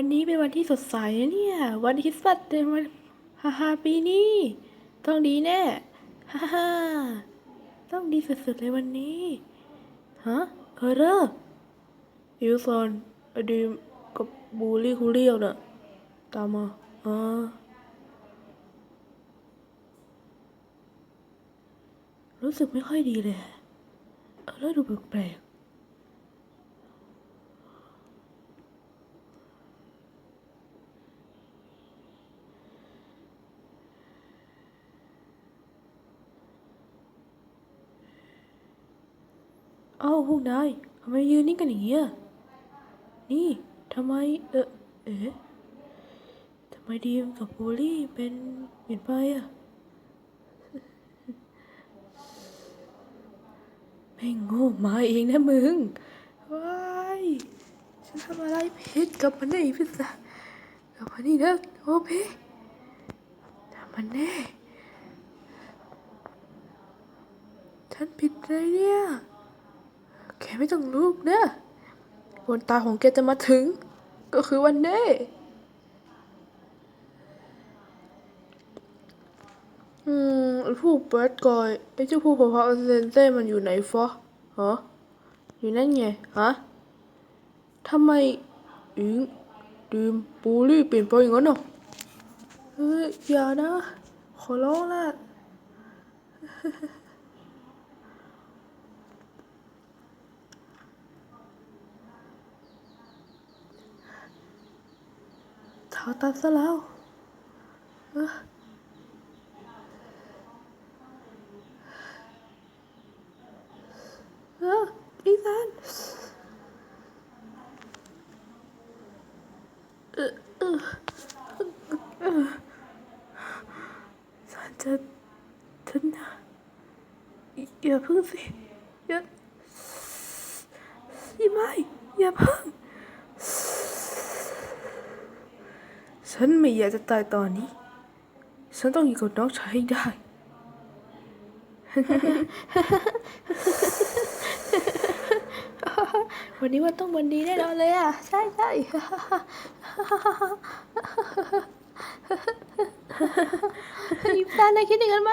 วันนี้เป็นวันที่สดใสนะเนี่ย วันคริสต์มาสเป็นวันฮ่าฮ่าปีนี้ ต้องดีแน่ฮ่าฮ่าต้องดีสุดๆเลยวันนี้ฮะเออเรออิวซอนอดีมกับบูลี่คูเรียวน่ะตามมาอ่ารู้สึกไม่ค่อยดีเลยเออแล้วดูแปลก เอ้าพวกนายทำไมยืนนิ่งกันอย่างเงี้ย นี่ทำไมเออเอ๊ะทำไมดีมกับโพลี่เป็นเปลี่ยนไปอะแม่งโง่มาเองนะมึงว้ายฉันทำอะไรผิดกับมันได้พิซซ่ากับมานี่นะโอเพทำมันแน่ฉันผิดอะไรเนี่ย ไม่ต้องลุกนะวันตายของแกจะมาถึง ก็คือวันนี้อืมผู้แบดกอยไอ้เจ้าผู้พะพะเซนเต้มันอยู่ไหนฟะฮะอยู่นั่นไงฮะทำไมอิงดีมปูลี่เปลี่ยนไปอย่างนั้นอะเฮ้ยอย่านะ ขอร้องละ เท้าตัดซะแล้วเออเอออีสานเออเออเออฉันจะฉันจะอย่าพิ่งสิอย่าอย่าไม่อย่าพิ่ง ฉันไม่อยากจะตายตอนนี้ ฉันต้องอยู่กับน้องชายให้ได้ วันนี้วันต้องวันดีแน่นอนเลยอะ ใช่ใช่อีฟานนายคิดอย่างนั้นไหม